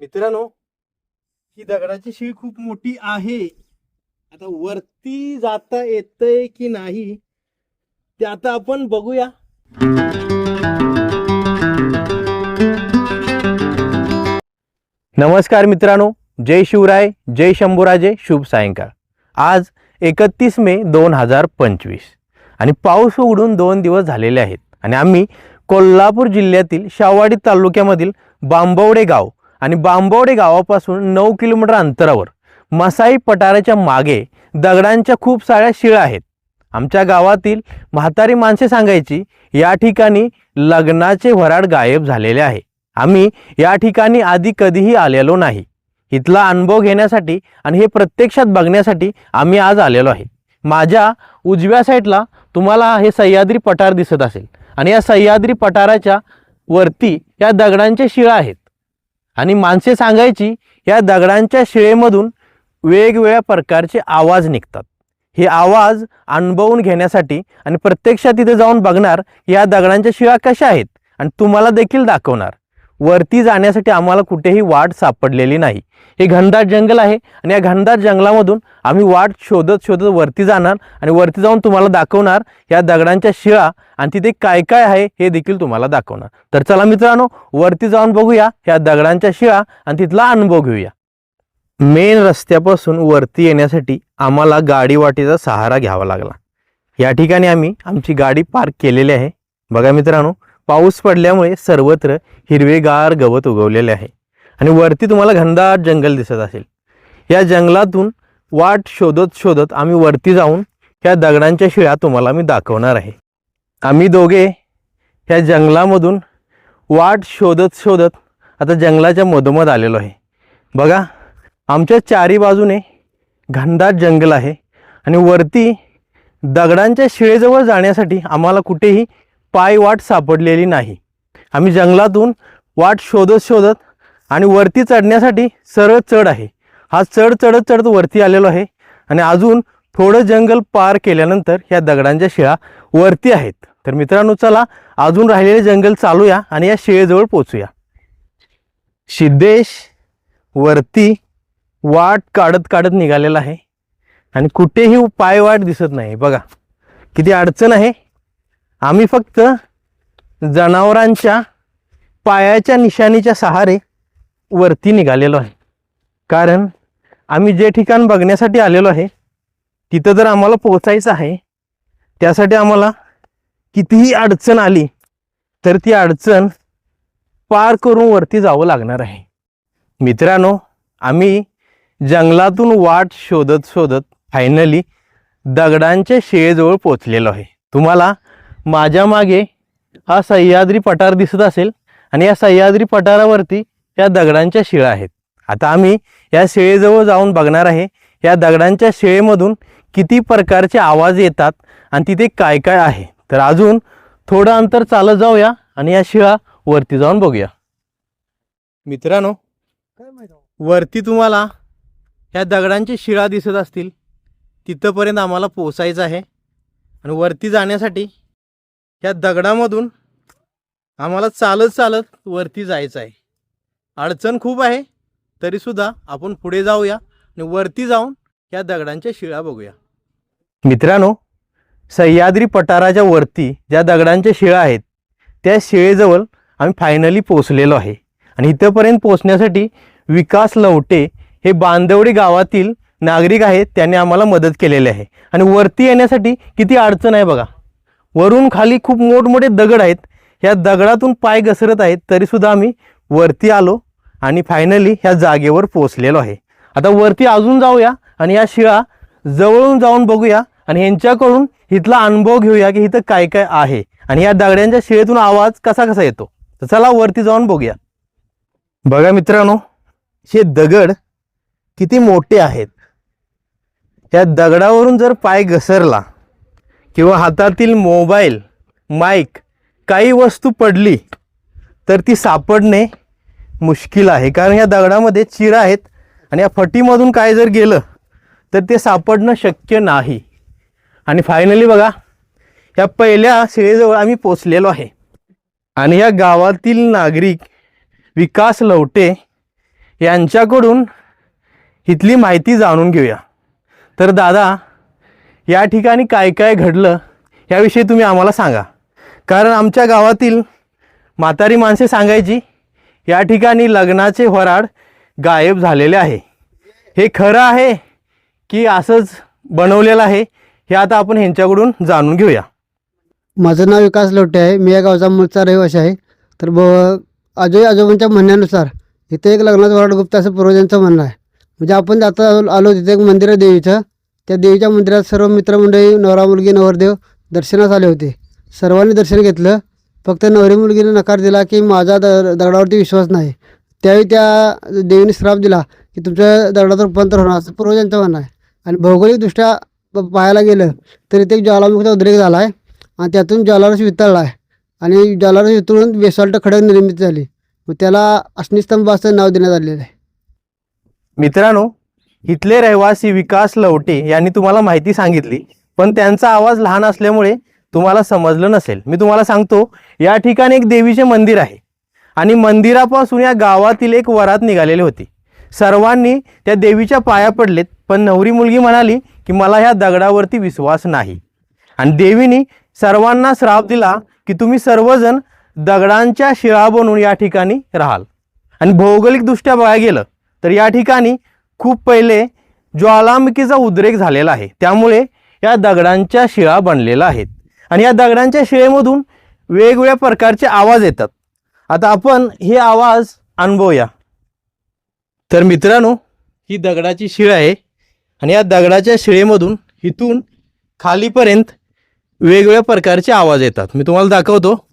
मित्रांनो ही दगडाची शिळ खूप मोठी आहे. आता वरती जाता येतंय की नाही ते आता आपण बघूया. नमस्कार मित्रांनो जय शिवराय जय शंभूराजे शुभ सायंकाळ. आज एकतीस मे दोन हजार पंचवीस आणि पाऊस उघडून दोन दिवस झालेले आहेत आणि आम्ही कोल्हापूर जिल्ह्यातील शावाडी तालुक्यामधील बांबवडे गाव आणि बांबवडे गावापासून नऊ किलोमीटर अंतरावर मसाई पठाराच्या मागे दगडांच्या खूप साऱ्या शिळा आहेत. आमच्या गावातील म्हातारी माणसे सांगायची या ठिकाणी लग्नाचे वराड गायब झालेले आहे. आम्ही या ठिकाणी आधी कधीही आलेलो नाही. इथला अनुभव घेण्यासाठी आणि हे प्रत्यक्षात बघण्यासाठी आम्ही आज आलेलो आहे. माझ्या उजव्या साईडला तुम्हाला हे सह्याद्री पठार दिसत असेल. आणि या सह्याद्री पठाराच्या वरती या दगडांच्या शिळा आहेत. आणि माणसे सांगायची या दगडांच्या शिळेमधून वेगवेगळ्या प्रकारचे आवाज निघतात. हे आवाज अनुभवून घेण्यासाठी आणि प्रत्यक्षात तिथे जाऊन बघणार या दगडांच्या शिळा कशा आहेत? आणि तुम्हाला देखील दाखवणार. वरती जाण्यासाठी आम्हाला कुठेही वाट सापडलेली नाही. हे घनदाट जंगल आहे आणि या घनदाट जंगलामधून आम्ही वाट शोधत शोधत वरती जाणार आणि वरती जाऊन तुम्हाला दाखवणार या दगडांच्या शिळा आणि तिथे काय काय आहे हे देखील तुम्हाला दाखवणार. तर चला मित्रांनो वरती जाऊन बघूया या दगडांच्या शिळा आणि तिथला अनुभव घेऊया. मेन रस्त्यापासून वरती येण्यासाठी आम्हाला गाडी वाटेचा सहारा घ्यावा लागला. या ठिकाणी आम्ही आमची गाडी पार्क केलेली आहे. बघा मित्रांनो पाऊस पडल्यामुळे सर्वत्र हिरवेगार गवत उगवलेले आहे. आणि वरती तुम्हाला घनदाट जंगल दिसत असेल. या जंगलातून वाट शोधत शोधत आम्ही वरती जाऊन ह्या दगडांच्या शिळा तुम्हाला मी दाखवणार आहे. आम्ही दोघे ह्या जंगलामधून वाट शोधत शोधत आता जंगलाच्या मधोमध आलेलो आहे. बघा आमच्या चारी बाजूने घनदाट जंगल आहे आणि वरती दगडांच्या शिळेजवळ जाण्यासाठी आम्हाला कुठेही पाय वाट सापडलेली नाही. आम्ही जंगलातून वाट शोधत शोधत आणि वरती चढण्यासाठी सरळ चढ आहे. हा चढ चढत चढत वरती आलेलो आहे आणि अजून थोडं जंगल पार केल्यानंतर ह्या दगडांच्या शिळा वरती आहेत. तर मित्रांनो चला अजून राहिलेले जंगल चालूया आणि या शिळेजवळ पोचूया सिद्धेश वरती वाट काढत काढत निघालेला आहे आणि कुठेही पाय वाट दिसत नाही. बघा किती अडचण आहे. आम्ही फक्त जनावरांच्या पायाच्या निशाणीच्या सहारे वरती निघालेलो आहे. कारण आम्ही जे ठिकाण बघण्यासाठी आलेलो आहे तिथं जर आम्हाला पोचायचं आहे त्यासाठी आम्हाला कितीही अडचण आली तर ती अडचण पार करून वरती जावं लागणार आहे. मित्रांनो आम्ही जंगलातून वाट शोधत शोधत फायनली दगडांच्या शिळेजवळ पोचलेलो आहे. तुम्हाला माझ्या मागे हा सह्याद्री पठार दिसत असेल आणि या सह्याद्री पठारावरती या दगडांच्या शिळा आहेत. आता आम्ही या शिळेजवळ जाऊन बघणार आहे या दगडांच्या शिळेमधून किती प्रकारचे आवाज येतात आणि तिथे काय काय आहे. तर अजून थोडं अंतर चालत जाऊया आणि या शिळा वरती जाऊन बघूया. मित्रांनो वरती तुम्हाला ह्या दगडांची शिळा दिसत असतील. तिथंपर्यंत आम्हाला पोचायचं आहे. आणि वरती जाण्यासाठी ह्या दगडामधून आम्हाला चालत चालत वरती जायचं आहे. अडचण खूप आहे. तरीसुद्धा आपण पुढे जाऊया आणि वरती जाऊन ह्या दगडांच्या शिळा बघूया. मित्रांनो सह्याद्री पठाराच्या वरती ज्या दगडांच्या शिळा आहेत त्या शिळेजवळ आम्ही फायनली पोचलेलो आहे. आणि इथंपर्यंत पोचण्यासाठी विकास लवटे हे बांदवडी गावातील नागरिक आहेत त्यांनी आम्हाला मदत केलेली आहे. आणि वरती येण्यासाठी किती अडचण आहे बघा. वरून खाली खूप मोठमोठे दगड आहेत. ह्या दगडातून पाय घसरत आहेत तरीसुद्धा आम्ही वरती आलो. आणि फायनली ह्या जागेवर पोचलेलो आहे. आता वरती अजून जाऊया आणि या शिळा जवळून जाऊन बघूया आणि यांच्याकडून इथला अनुभव घेऊया की इथं काय काय आहे. आणि या दगड्यांच्या शिळेतून आवाज कसा कसा येतो. तर चला वरती जाऊन बघूया. बघा मित्रांनो हे दगड किती मोठे आहेत. या दगडावरून जर पाय घसरला किंवा हातातील मोबाईल माईक काही वस्तू पडली तर ती सापडणे मुश्किल आहे. कारण या दगडामध्ये चिरा आहेत आणि या फटीमधून काय जर गेलं तर ते सापडणं शक्य नाही. आणि फायनली बघा या पहिल्या शिळेजवळ आम्ही पोचलेलो आहे. आणि या गावातील नागरिक विकास लवटे यांच्याकडून इथली माहिती जाणून घेऊया. तर दादा या ठिकाणी काय काय घडलं याविषयी तुम्ही आम्हाला सांगा. कारण आमच्या गावातील म्हातारी माणसे सांगायची या ठिकाणी लग्नाचे वराड गायब झालेले आहे. हे खरं आहे की असंच बनवलेलं आहे हे आता आपण ह्यांच्याकडून जाणून घेऊया. माझं नाव विकास लोटे आहे. मी या गावचा मूळचा रहिवासी आहे. तर ब आजोई आजोबांच्या म्हणण्यानुसार इथे एक लग्नाचं वराड गुप्त असं पूर्वजांचं म्हणणं आहे. म्हणजे आपण आता आलो- आलो तिथे एक मंदिर आहे देवीचं. त्या देवीच्या मंदिरात सर्व मित्रमंडळी नवरा मुलगी नवरदेव दर्शनास आले होते. सर्वांनी दर्शन घेतलं. फक्त नवरी मुलगीने नकार दिला की माझा द दगडावरती विश्वास नाही. त्यावेळी त्या देवीने श्राप दिला की तुमच्या दगडाचं रूपांतर होणार. असं पूर्वजांचं म्हणणं आहे. आणि भौगोलिकदृष्ट्या पाहायला गेलं तरी ते ज्वालामुखीचा उद्रेक झाला आहे आणि त्यातून ज्वालारस वितळला आहे. आणि ज्वालारस वितळून बेसाल्ट खडक निर्मित झाली. मग त्याला अश्निस्तंभ असं नाव देण्यात आलेलं आहे. मित्रांनो इथले रहिवासी विकास लवटे यांनी तुम्हाला माहिती सांगितली पण त्यांचा आवाज लहान असल्यामुळे तुम्हाला समजलं नसेल. मी तुम्हाला सांगतो या ठिकाणी एक देवीचे मंदिर आहे. आणि मंदिरापासून या गावातील एक वरात निघालेली होती. सर्वांनी त्या देवीच्या पाया पडलेत पण नवरी मुलगी म्हणाली की मला ह्या दगडावरती विश्वास नाही. आणि देवीने सर्वांना श्राप दिला की तुम्ही सर्वजण दगडांच्या शिळा बनवून या ठिकाणी राहाल. आणि भौगोलिकदृष्ट्या बघायला गेलं तर या ठिकाणी खूप पहिले ज्वालामुखीचा उद्रेक झालेला आहे. त्यामुळे या दगडांच्या शिळा बनलेल्या आहेत. आणि या दगडांच्या शिळेमधून वेगवेगळ्या प्रकारचे आवाज येतात. आता आपण हे आवाज अनुभवूया. तर मित्रांनो ही दगडाची शिळ आहे आणि या दगडाच्या शिळेमधून इथून खालीपर्यंत वेगवेगळ्या प्रकारचे आवाज येतात. मी तुम्हाला दाखवतो.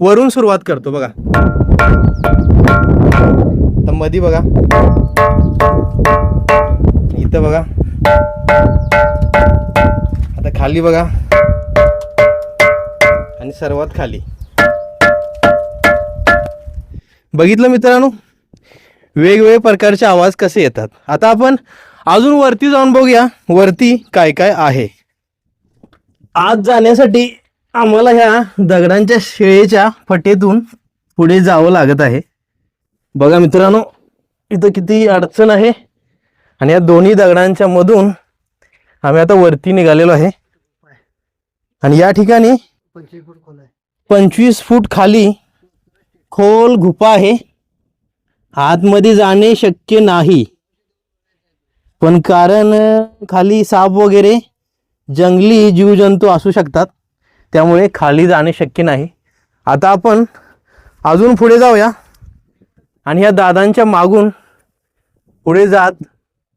वरून सुरुवात करतो बघा. तर मधी बघा. इथं बघा. आता खाली बघा. आणि सर्वात खाली. बघितलं मित्रांनो? वेगवेगळे प्रकारचे आवाज कसे येतात? आता आपण अजून वरती जाऊन बघूया वरती काय काय आहे. आज जाण्यासाठी आम्हाला ह्या दगडांच्या शेळेच्या फटेतून पुढे जावं लागत आहे. बघा मित्रांनो इथं किती अडचण आहे. आणि या दोन्ही दगडांच्या मधून आम्ही आता वरती निघालेलो आहे. आणि या ठिकाणी पंचवीस फूट खोल आहे. पंचवीस फूट खाली खोल गुफा आहे. आतमध्ये जाणे शक्य नाही. पण कारण खाली साप वगैरे जंगली जीवजंतू असू शकतात. त्यामुळे खाली जाणे शक्य नाही. आता आपण अजून पुढे जाऊया. आणि या दादांच्या मागून पुढे जात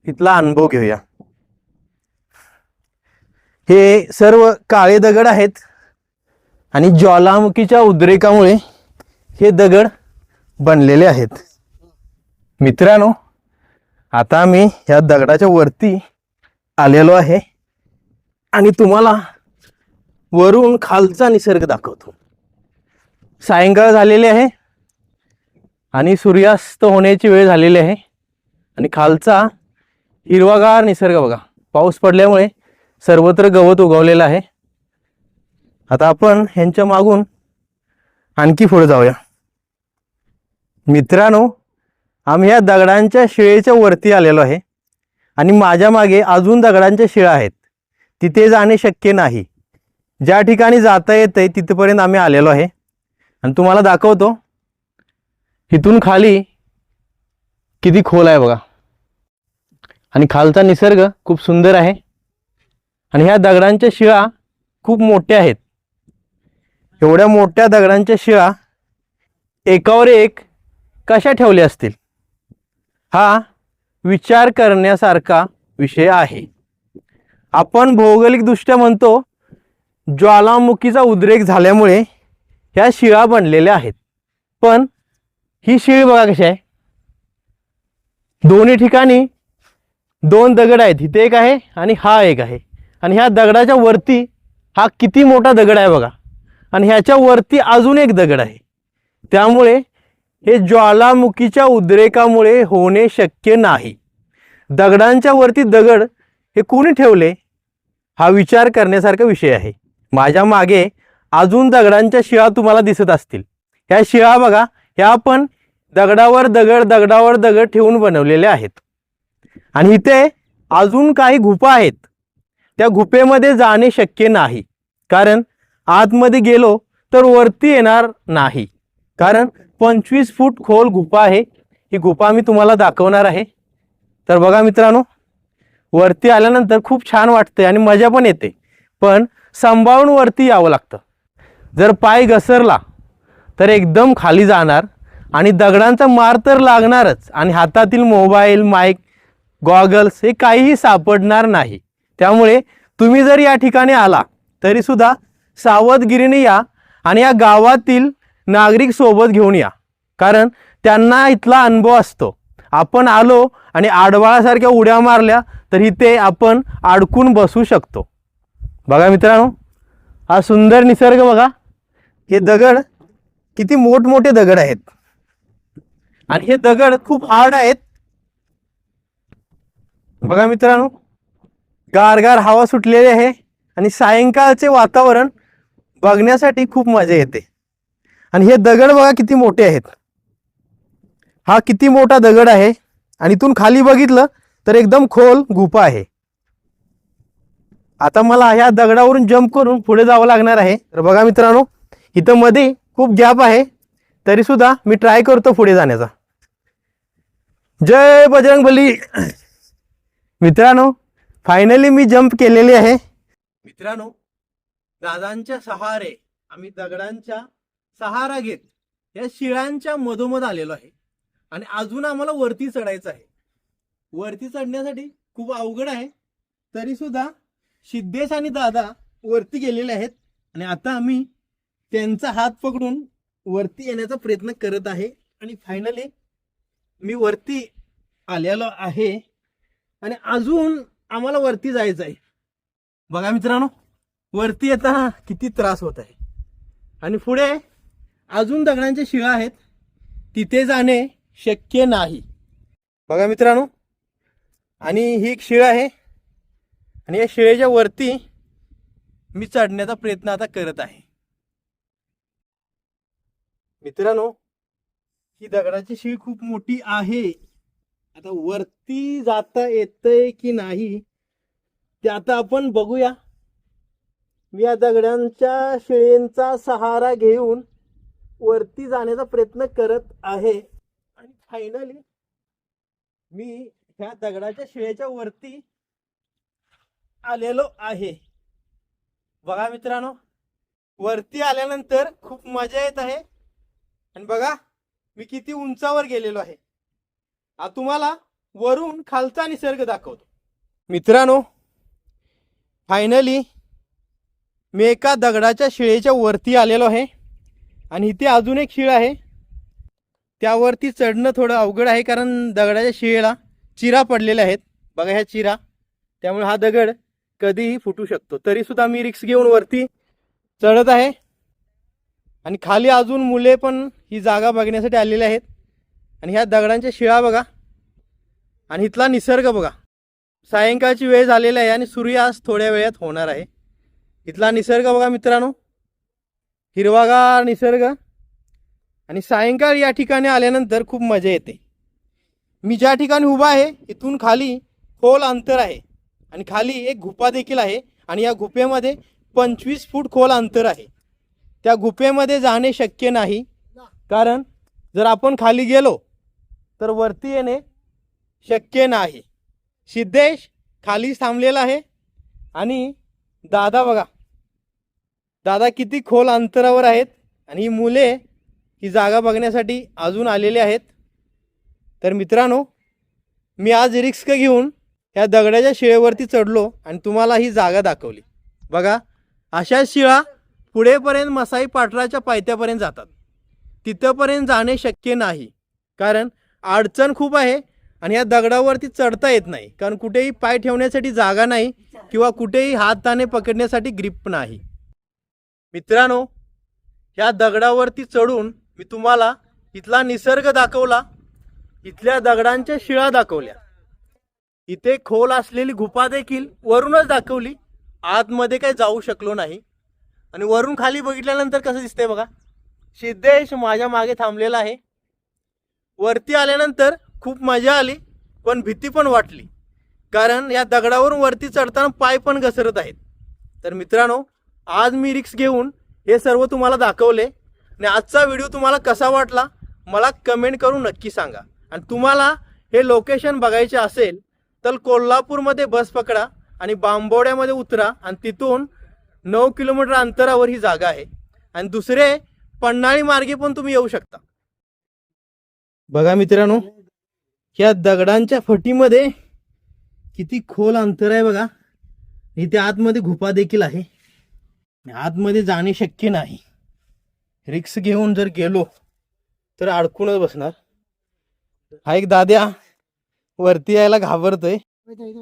इथला अनुभव घेऊया. हे सर्व काळे दगड आहेत. आणि ज्वालामुखीच्या उद्रेकामुळे हे दगड बनलेले आहेत. मित्रांनो आता मी ह्या दगडाच्या वरती आलेलो आहे आणि तुम्हाला वरून खालचा निसर्ग दाखवतो. सायंकाळ झालेली आहे आणि सूर्यास्त होण्याची वेळ झालेली आहे आणि खालचा हिरवागार निसर्ग बघा. पाऊस पडल्यामुळे सर्वत्र गवत उगवलेलं आहे. आता आपण ह्यांच्या मागून आणखी पुढे जाऊया. मित्रांनो आम्ही या दगडांच्या शिळेच्या वरती आलेलो आहे आणि माझ्या मागे अजून दगडांच्या शिळा आहेत. तिथे जाणे शक्य नाही. ज्या ठिकाणी जाता येतंय तिथपर्यंत आम्ही आलेलो आहे. आणि तुम्हाला दाखवतो इथून खाली किती खोल आहे बघा. आणि खालचा निसर्ग खूप सुंदर आहे. आणि ह्या दगडांच्या शिळा खूप मोठ्या आहेत. एवढ्या मोठ्या दगडांच्या शिळा एकावर एक कशा ठेवल्या असतील? हा विचार करण्यासारखा विषय आहे. आपण भौगोलिकदृष्ट्या म्हणतो ज्वालामुखीचा उद्रेक झाल्यामुळे ह्या शिळा बनलेल्या आहेत. पण ही शिळी बघा कशी आहे. दोन्ही ठिकाणी दोन दगड आहेत. इथे एक आहे आणि हा एक आहे. आणि ह्या दगडाच्या वरती हा किती मोठा दगड आहे बघा. आणि ह्याच्या वरती अजून एक दगड आहे. त्यामुळे हे ज्वालामुखीच्या उद्रेकामुळे होणे शक्य नाही. दगडांच्या वरती दगड हे कोणी ठेवले? हा विचार करण्यासारखा विषय आहे. माझ्या मागे अजून दगडांच्या शिळा तुम्हाला दिसत असतील. ह्या शिळा बघा ह्या पण दगडावर दगड दगडावर दगड ठेवून बनवलेले आहेत. आणि इथे अजून काही गुफा आहेत. त्या गुफेमध्ये जाणे शक्य नाही. कारण आतमध्ये गेलो तर वरती येणार नाही. कारण पंचवीस फूट खोल गुफा आहे. ही गुफा मी तुम्हाला दाखवणार आहे. तर बघा मित्रांनो वरती आल्यानंतर खूप छान वाटते आणि मजा पण येते. पण सांभाळून वरती यावं लागतं. जर पाय घसरला तर एकदम खाली जाणार आणि दगडांचा मार तर लागणारच आणि हातातील मोबाईल माईक गॉगल्स हे काहीही सापडणार नाही. त्यामुळे तुम्ही जर या ठिकाणी आला तरीसुद्धा सावधगिरीने या आणि या गावातील नागरिक सोबत घेऊन या. कारण त्यांना इथला अनुभव असतो. आपण आलो आणि आडवाळासारख्या उड्या मारल्या तर इथे आपण अडकून बसू शकतो. बघा मित्रांनो हा सुंदर निसर्ग बघा. हे दगड किती मोठमोठे दगड आहेत. आणि हे दगड खूप हार्ड आहेत. बघा मित्रांनो गारगार हवा सुटलेली आहे आणि सायंकाळचे वातावरण बघण्यासाठी खूप मजा येते. आणि हे दगड बघा किती मोठे आहेत. हा किती मोठा दगड आहे. आणि इथून खाली बघितलं तर एकदम खोल गुफा आहे. आता मला ह्या दगडावरून जम्प करून पुढे जावं लागणार आहे. तर बघा मित्रांनो इथं मध्ये खूप गॅप आहे. तरी सुद्धा मी ट्राय करतो पुढे जाण्याचा. जय बजरंग बली. मित्रांनो फायनली मी जम्प केलेली आहे. मित्रांनो दादांच्या सहारे आम्ही दगडांच्या सहारा घेत या शिळांच्या मधोमध आलेलो आहे. आणि अजून आम्हाला वरती चढायचं आहे. वरती चढण्यासाठी खूप अवघड आहे. तरी सुद्धा सिद्धेश आणि दादा वरती गेलेले आहेत. आणि आता आम्ही त्यांचा हात पकडून वरती येण्याचा प्रयत्न करत आहे. आणि फायनली मी वरती आलेलो आहे. आणि अजून आम्हाला वरती जायचं आहे. बघा मित्रांनो वरती येताना किती त्रास होत आहे. आणि पुढे अजून दगडांच्या शिळा आहेत. तिथे जाणे शक्य नाही. बघा मित्रांनो आणि ही एक शिळ आहे. आणि या शिळेच्या वरती मी चढण्याचा प्रयत्न आता करत आहे. मित्रांनो ही दगडाची शिळ खूप मोठी आहे. आता वरती जाता येतंय की नाही ते आता आपण बघूया. या दगडांच्या शिळेंचा सहारा घेऊन वरती जाण्याचा प्रयत्न करत आहे. आणि फायनली मी ह्या दगडाच्या शिळेच्या वरती आलेलो आहे. बघा मित्रांनो वरती आल्यानंतर खूप मजा येत आहे. आणि बघा मी किती उंचावर गेलेलो आहे. आ तुम्हाला वरून खालचा निसर्ग दाखवतो. मित्रांनो फायनली मी एका दगडाच्या शिळेच्या वरती आलेलो आहे. आणि इथे अजून एक शिळ आहे. त्यावरती चढणं थोडं अवघड आहे कारण दगडाच्या शिळेला चिरा पडलेल्या आहेत. बघा ह्या चिरा. त्यामुळे हा दगड कधीही फुटू शकतो. तरी सुद्धा मी रिक्स घेऊन वरती चढत आहे. आणि खाली अजून मुले पण ही जागा बघण्यासाठी आलेली आहेत. आणि ह्या दगडांच्या शिळा बघा. आणि इथला निसर्ग बघा. सायंकाळची वेळ झालेली आहे आणि सूर्यास्त थोड्या वेळात होणार आहे. इथला निसर्ग बघा मित्रांनो. हिरवागार निसर्ग. आणि सायंकाळ या ठिकाणी आल्यानंतर खूप मजा येते. मी ज्या ठिकाणी उभा आहे इथून खाली खोल अंतर आहे. आणि खाली एक गुफा देखील आहे आणि या गुफेमध्ये पंचवीस फूट खोल अंतर आहे. त्या गुफेमध्ये जाणे शक्य नाही. कारण जर आपण खाली गेलो तर वरती येणे शक्य नाही. सिद्धेश खाली थांबलेला आहे आणि दादा बघा. दादा किती खोल अंतरावर आहेत आणि ही मुले ही जागा बघण्यासाठी अजून आलेले आहेत. तर मित्रांनो मी आज रिस्क घेऊन या दगडाच्या शिळेवरती चढलो आणि तुम्हाला ही जागा दाखवली. बघा अशा शिळा पुढेपर्यंत मसाई पाटराच्या पायथ्यापर्यंत जातात. तिथंपर्यंत जाणे शक्य नाही. कारण अडचण खूप आहे. आणि या दगडावरती चढता येत नाही कारण कुठेही पाय ठेवण्यासाठी जागा नाही किंवा कुठेही हाताने पकडण्यासाठी ग्रीप नाही. मित्रांनो ह्या दगडावरती चढून मी तुम्हाला इथला निसर्ग दाखवला इथल्या दगडांच्या शिळा दाखवल्या. इथे खोल असलेली गुफा देखील वरूनच दाखवली आतमध्ये काही जाऊ शकलो नाही. आणि वरून खाली बघितल्यानंतर कसं दिसतंय बघा सिद्धेश माझ्या मागे थांबलेला आहे. वरती आल्यानंतर खूप मजा आली पण भीती पण वाटली. कारण या दगडावरून वरती चढताना पाय पण घसरत आहेत. तर मित्रांनो आज मी रिक्स घेऊन हे सर्व तुम्हाला दाखवले आणि आजचा व्हिडिओ तुम्हाला कसा वाटला मला कमेंट करून नक्की सांगा. आणि तुम्हाला हे लोकेशन बघायचे असेल तर कोल्हापूरमध्ये बस पकडा आणि बांबोड्यामध्ये उतरा आणि तिथून नऊ किलोमीटर अंतरावर ही जागा आहे. आणि दुसरे पन्हाळी मार्गे पण तुम्ही येऊ शकता. बघा मित्रांनो ह्या दगडांच्या फटीमध्ये किती खोल अंतर आहे बघा. इथे आतमध्ये गुफा देखील आहे. आतमध्ये जाणे शक्य नाही. रिक्स घेऊन जर गेलो तर अडकूनच बसणार. हा एक दाद्या वरती यायला घाबरतोय.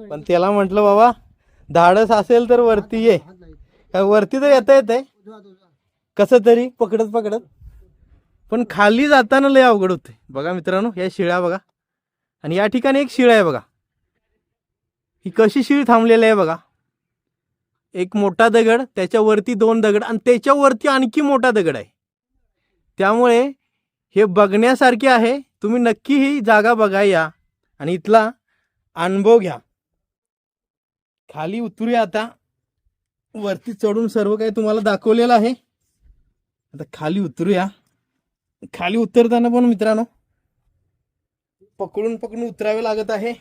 पण त्याला म्हटलं बाबा धाडस असेल तर वरती ये. वरती तर येता येत आहे कसं तरी पकडत पकडत पण खाली जाताना लय अवघड होते बघा मित्रांनो या शिळ्या बघा. आणि या ठिकाणी एक शिळ आहे बघा. ही कशी शिळ थांबलेली आहे बघा. एक मोठा दगड त्याच्यावरती दोन दगड आणि त्याच्यावरती आणखी मोठा दगड आहे. त्यामुळे हे बघण्यासारखे आहे. तुम्ही नक्की ही जागा बघा या आणि इथला अनुभव घ्या. खाली उतरूया आता. वरती चढून सर्व काही तुम्हाला दाखवलेलं आहे. आता खाली उतरूया. खाली उतरताना पण मित्रांनो पकडून पकडून उतरावे लागत आहे.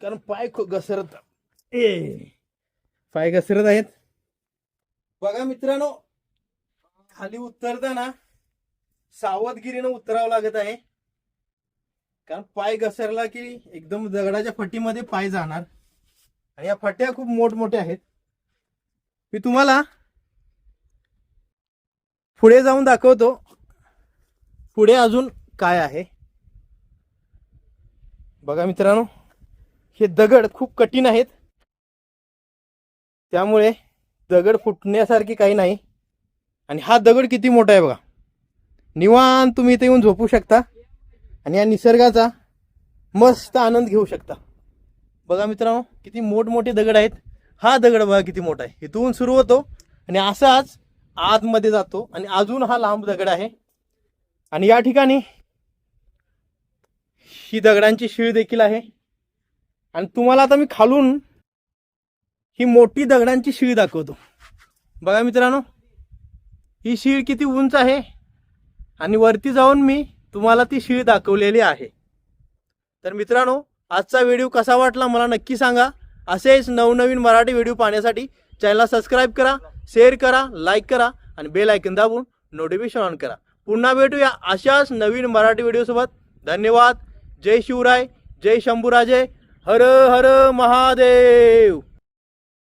कारण पाय खूप घसरत. ए पाय घसरत आहेत. बघा मित्रांनो खाली उतरताना सावधगिरीनं उतरावं लागत आहे. कारण पाय घसरला की एकदम दगडाच्या फटीमध्ये पाय जाणार. आणि या फट्या खूप मोठमोठ्या आहेत. मी तुम्हाला पुढे जाऊन दाखवतो पुढे अजून काय आहे. बघा मित्रांनो हे दगड खूप कठीण आहेत. त्यामुळे दगड फुटण्यासारखे काही नाही. आणि हा दगड किती मोठा आहे बघा. निवांत तुम्ही इथे येऊन झोपू शकता. आणि या निसर्गाचा मस्त आनंद घेऊ शकता. बघा मित्रांनो किती मोठमोठे दगड आहेत. हा दगड बघा किती मोठा आहे. इथून सुरू होतो आणि असाच आतमध्ये जातो. आणि अजून हा लांब दगड आहे. आणि या ठिकाणी ही दगडांची शिळ देखील आहे. आणि तुम्हाला आता मी खालून ही मोठी दगडांची शिळ दाखवतो. बघा मित्रांनो ही शिळ किती उंच आहे आणि वरती जाऊन मी तुम्हाला ती शिळ दाखवलेली आहे. तर मित्रांनो आजचा व्हिडिओ कसा वाटला मला नक्की सांगा. असेच नवनवीन मराठी व्हिडिओ पाहण्यासाठी चॅनलला सबस्क्राईब करा शेअर करा लाईक करा आणि बेल आयकन दाबून नोटिफिकेशन ऑन करा. पुन्हा भेटूया अशाच नवीन मराठी व्हिडिओसोबत. धन्यवाद. जय शिवराय जय शंभूराजे हर हर महादेव।